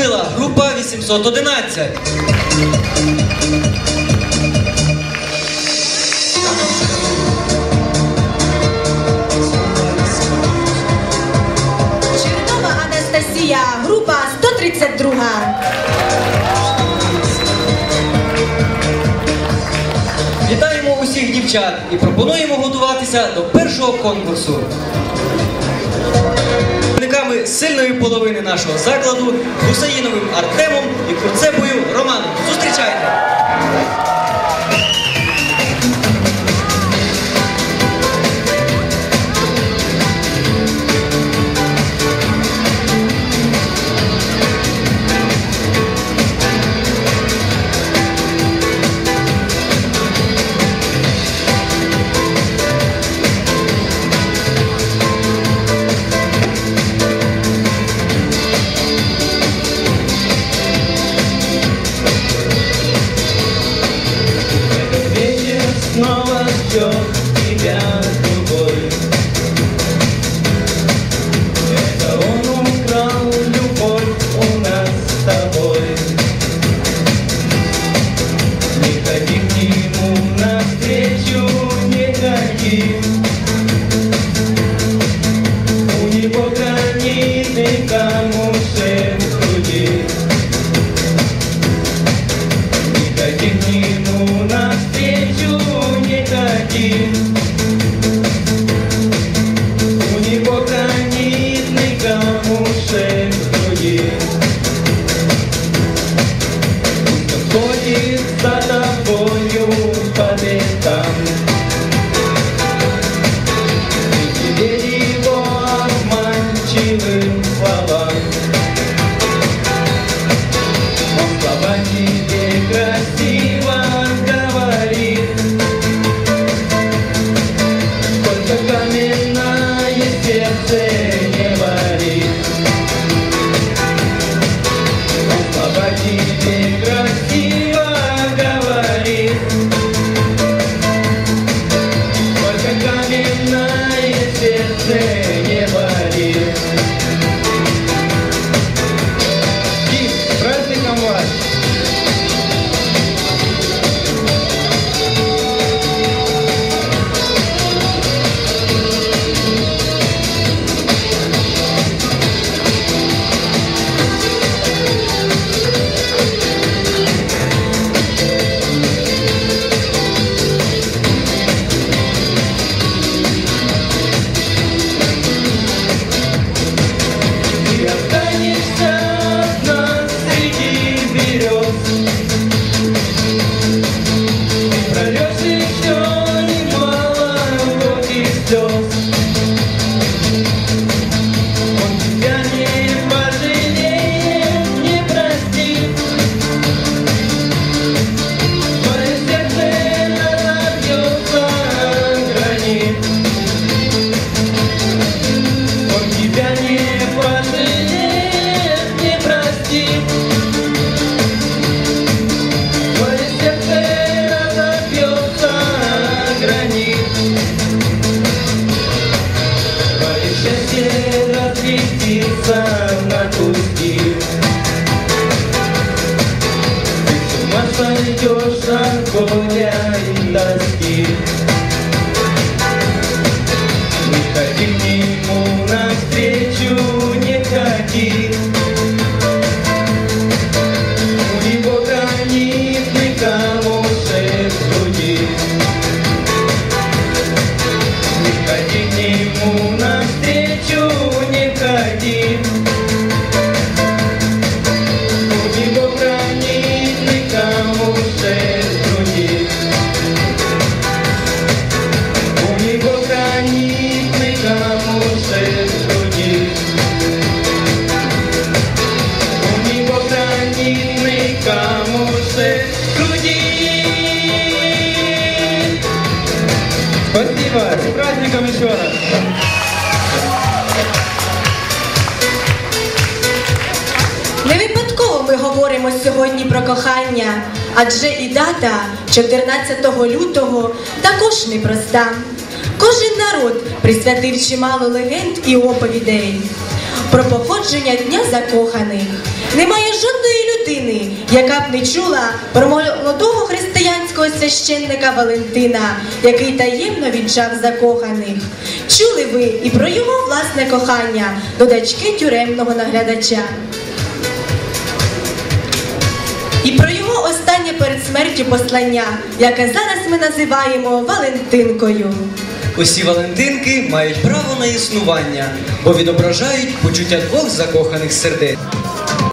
Людмила, група 811. Чернова Анастасія, група 132. Вітаємо усіх дівчат і пропонуємо готуватися до першого конкурсу сильної половини нашого закладу Гусаїновим Артемом і Курцепою Романом. Зустрічайте! necesitamos de Спасибо. С праздником еще раз. Не випадково ми говоримо сьогодні про кохання, адже і дата 14 лютого також непроста. Кожен народ присвятив чимало легенд і оповідей. Про походження дня закоханих немає жодної людини, яка б не чула про молодого християнського священника Валентина, який таємно вінчав закоханих. Чули ви і про його власне кохання до дочки тюремного наглядача. І про його останнє перед смертю послання, яке зараз ми називаємо Валентинкою. Усі Валентинки мають право на існування, бо відображають почуття двох закоханих сердець.